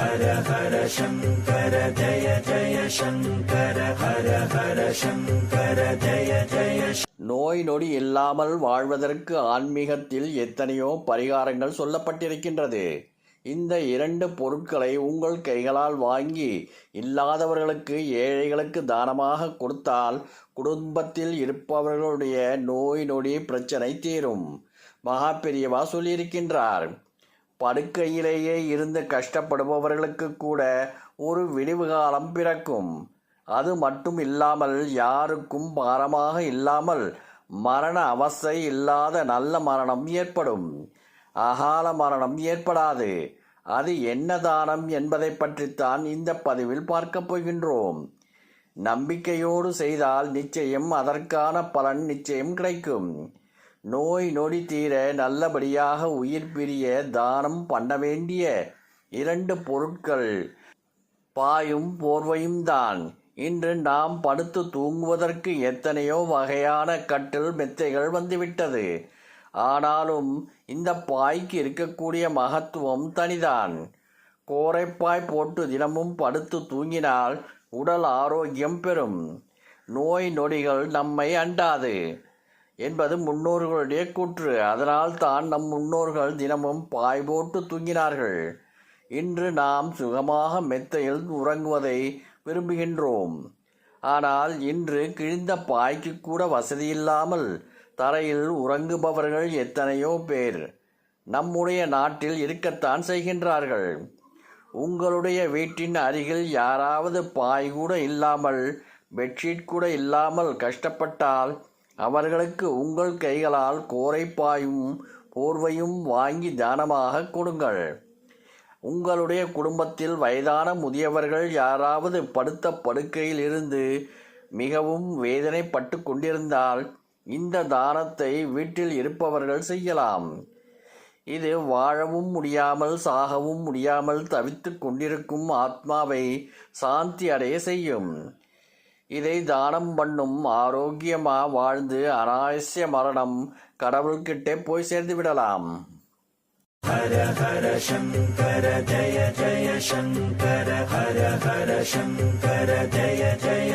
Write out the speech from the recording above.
ஹர ஹர சங்கர ஜய ஜய சங்கர ஹர ஹர சங்கர ஜய ஜய நோய் நொடி இல்லாமல் வாழ்வதற்கு ஆன்மீகத்தில் எத்தனையோ பரிகாரங்கள் சொல்லப்பட்டிருக்கின்றது. இந்த இரண்டு பொருட்களை உங்கள் கைகளால் வாங்கி இல்லாதவர்களுக்கு ஏழைகளுக்கு தானமாக கொடுத்தால் குடும்பத்தில் இருப்பவர்களுடைய நோய் நொடி பிரச்சனை தீரும். மகா பெரியவா சொல்லியிருக்கின்றார் படுக்கையிலேயே இருந்து கஷ்டப்படுபவர்களுக்கு கூட ஒரு விடிவு காலம் பிறக்கும். அது மட்டும் இல்லாமல் யாருக்கும் பாரமாக இல்லாமல் மரண அவஸ்தை இல்லாத நல்ல மரணம் ஏற்படும். அகால மரணம் ஏற்படாது. அது என்ன தானம் என்பதை பற்றித்தான் இந்த பதிவில் பார்க்கப் போகின்றோம். நம்பிக்கையோடு செய்தால் நிச்சயம் அதற்கான பலன் நிச்சயம் கிடைக்கும். நோய் நொடி தீர நல்லபடியாக உயிர் பிரிய தானம் பண்ண வேண்டிய இரண்டு பொருட்கள். பாயும் போர்வையும் தான். இன்று நாம் படுத்து தூங்குவதற்கு எத்தனையோ வகையான கட்டில் மெத்தைகள் வந்துவிட்டது. ஆனாலும் இந்த பாய்க்கு இருக்கக்கூடிய மகத்துவம் தனிதான். கோரைப்பாய் போட்டு தினமும் படுத்து தூங்கினால் உடல் ஆரோக்கியம் பெறும். நோய் நொடிகள் நம்மை அண்டாது. என்பது முன்னோர்களுடைய கூற்று. அதனால் தான் நம் முன்னோர்கள் தினமும் பாய் போட்டு தூங்கினார்கள். இன்று நாம் சுகமாக மெத்தையில் உறங்குவதை விரும்புகின்றோம். ஆனால் இன்று கிழிந்த பாய்க்கு கூட வசதியில்லாமல் தரையில் உறங்குபவர்கள் எத்தனையோ பேர் நம்முடைய நாட்டில் இருக்கத்தான் செய்கின்றார்கள். உங்களுடைய வீட்டின் அருகில் யாராவது பாய் கூட இல்லாமல் பெட்ஷீட் கூட இல்லாமல் கஷ்டப்பட்டால் அவர்களுக்கு உங்கள் கைகளால் கோரைப்பாயும் போர்வையும் வாங்கி தானமாக கொடுங்கள். உங்களுடைய குடும்பத்தில் வயதான முதியவர்கள் யாராவது படுத்த படுக்கையில் இருந்து மிகவும் வேதனைப்பட்டு கொண்டிருந்தால் இந்த தானத்தை வீட்டில் இருப்பவர்கள் செய்யலாம். இது வாழவும் முடியாமல் சாகவும் முடியாமல் தவித்து கொண்டிருக்கும் ஆத்மாவை சாந்தி அடைய செய்யும். இதை தானம் பண்ணும் ஆரோக்கியமா வாழ்ந்து அனாவசிய மரணம் கடவுள்கிட்டே போய் சேர்ந்து விடலாம். ஹர ஹர சங்கர ஜய ஜய சங்கர ஹர ஹர சங்கர ஜய ஜய